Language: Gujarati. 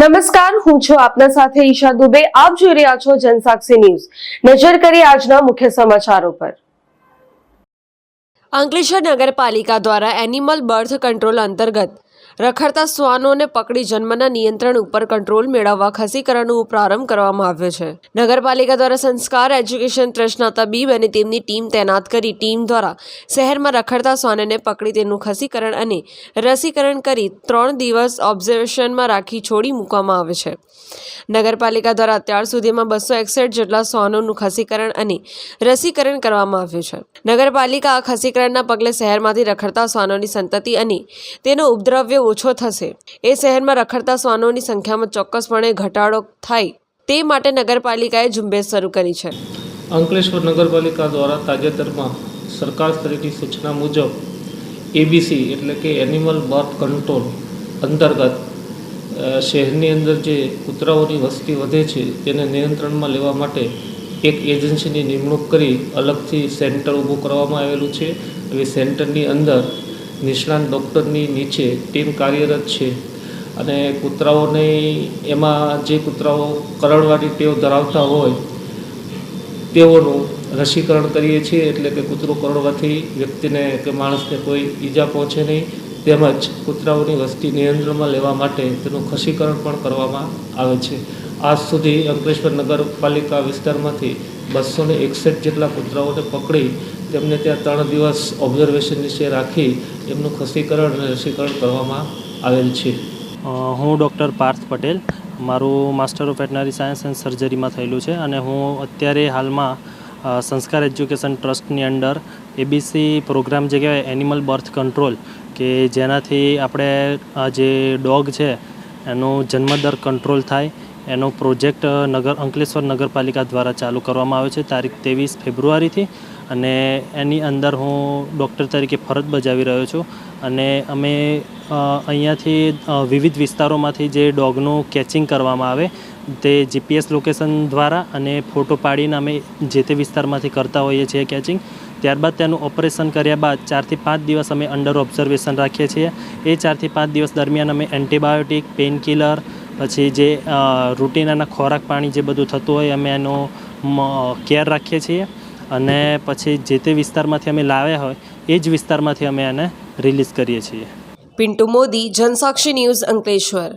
નમસ્કાર, હું છું આપના સાથે ઈશા દુબે. આપ જોઈ રહ્યા છો જનસાક્ષી ન્યૂઝ. નજર કરી આજના મુખ્ય સમાચારો પર. અંકલેશ્વર નગરપાલિકા દ્વારા એનિમલ બર્થ કંટ્રોલ અંતર્ગત રખડતા શ્વાનોને પકડી જન્મના નિયંત્રણ ઉપર કંટ્રોલ મેળવવા ખસીકરણનો પ્રારંભ કરવામાં આવ્યો છે. નગરપાલિકા દ્વારા સંસ્કાર એજ્યુકેશન ટ્રસ્ટના તબીબ અને તેમની ટીમ તૈનાત કરી ટીમ દ્વારા શહેરમાં રખડતા શ્વાનોને પકડી તેનું ખસીકરણ અને રસીકરણ કરી ત્રણ દિવસ ઓબ્ઝર્વેશનમાં રાખી છોડી મૂકવામાં આવે છે. નગરપાલિકા દ્વારા અત્યાર સુધીમાં બસો એકસઠ જેટલા શ્વાનોનું ખસીકરણ અને રસીકરણ કરવામાં આવ્યું છે. નગરપાલિકા આ ખસીકરણના પગલે શહેરમાંથી રખડતા શ્વાનોની સંતતિ અને તેનો ઉપદ્રવ્ય ઓછો થશે. એ શહેરમાં રખડતા શ્વાનોની સંખ્યામાં ચોક્કસપણે ઘટાડો થાય તે માટે નગરપાલિકાએ ઝુંબેશ શરૂ કરી છે. અંકલેશ્વર નગરપાલિકા દ્વારા તાજેતરમાં સરકાર સ્તરેની સૂચના મુજબ એબીસી એટલે કે એનિમલ બર્થ કંટ્રોલ અંતર્ગત શહેરની અંદર જે કૂતરાઓની વસ્તી વધે છે તેને નિયંત્રણમાં લેવા માટે એક એજન્સીની નિમણૂક કરી અલગથી સેન્ટર ઊભું કરવામાં આવેલું છે. એ સેન્ટરની અંદર નિષ્ણાંત ડૉક્ટરની નીચે ટીમ કાર્યરત છે અને કૂતરાઓને એમાં જે કૂતરાઓ કરડવાની ટેવ ધરાવતા હોય, તેઓનું રસીકરણ કરીએ છીએ એટલે કે કૂતરું કરડવાથી વ્યક્તિને કે માણસને કોઈ ઈજા પહોંચે નહીં. તેમજ કૂતરાઓની વસ્તી નિયંત્રણમાં લેવા માટે તેનું ખસીકરણ પણ કરવામાં આવે છે. આજ સુધી અંકલેશ્વર નગરપાલિકા વિસ્તારમાંથી બસો ને એકસઠ જેટલા કૂતરાઓને પકડી તેમને ત્યાં ત્રણ દિવસ ઓબ્ઝર્વેશન નીચે રાખી એમનું ખસીકરણ અને રસીકરણ કરવામાં આવેલ છે. હું ડૉક્ટર પાર્થ પટેલ. મારું master of veterinary science and સર્જરીમાં થયેલું છે અને હું અત્યારે હાલમાં સંસ્કાર એજ્યુકેશન ટ્રસ્ટની અંડર એબીસી પ્રોગ્રામ જે કહેવાય એનિમલ બર્થ કંટ્રોલ કે જેનાથી આપણે જે ડોગ છે, એનો જન્મદર કંટ્રોલ થાય એનો પ્રોજેક્ટ નગર, અંકલેશ્વર નગરપાલિકા દ્વારા ચાલુ કરવામાં આવ્યો છે તારીખ ત્રેવીસ ફેબ્રુઆરીથી અને એની અંદર હું ડૉક્ટર તરીકે ફરજ બજાવી રહ્યો છું અને અમે અહીંયાથી વિવિધ વિસ્તારોમાંથી જે ડોગનું કેચિંગ કરવામાં આવે તે જીપીએસ લોકેશન દ્વારા અને ફોટો પાડીને અમે જે તે વિસ્તારમાંથી કરતા હોઈએ છીએ કેચિંગ. ત્યારબાદ તેનું ઓપરેશન કર્યા બાદ ચારથી પાંચ દિવસ અમે અંડર ઓબ્ઝર્વેશન રાખીએ છીએ. એ ચારથી પાંચ દિવસ દરમિયાન અમે એન્ટીબાયોટિક પેઇનકિલર કિલર પછી જે રૂટીન ખોરાક પાણી જે બધું થતું હોય અમે એનો કેર રાખીએ છીએ. અને પછી જે તે વિસ્તારમાંથી અમે લાવ્યા હોય, એ જ વિસ્તારમાંથી અમે એને રિલીઝ કરીએ છીએ. પિન્ટુ મોદી, જનસાક્ષી ન્યૂઝ અંકલેશ્વર.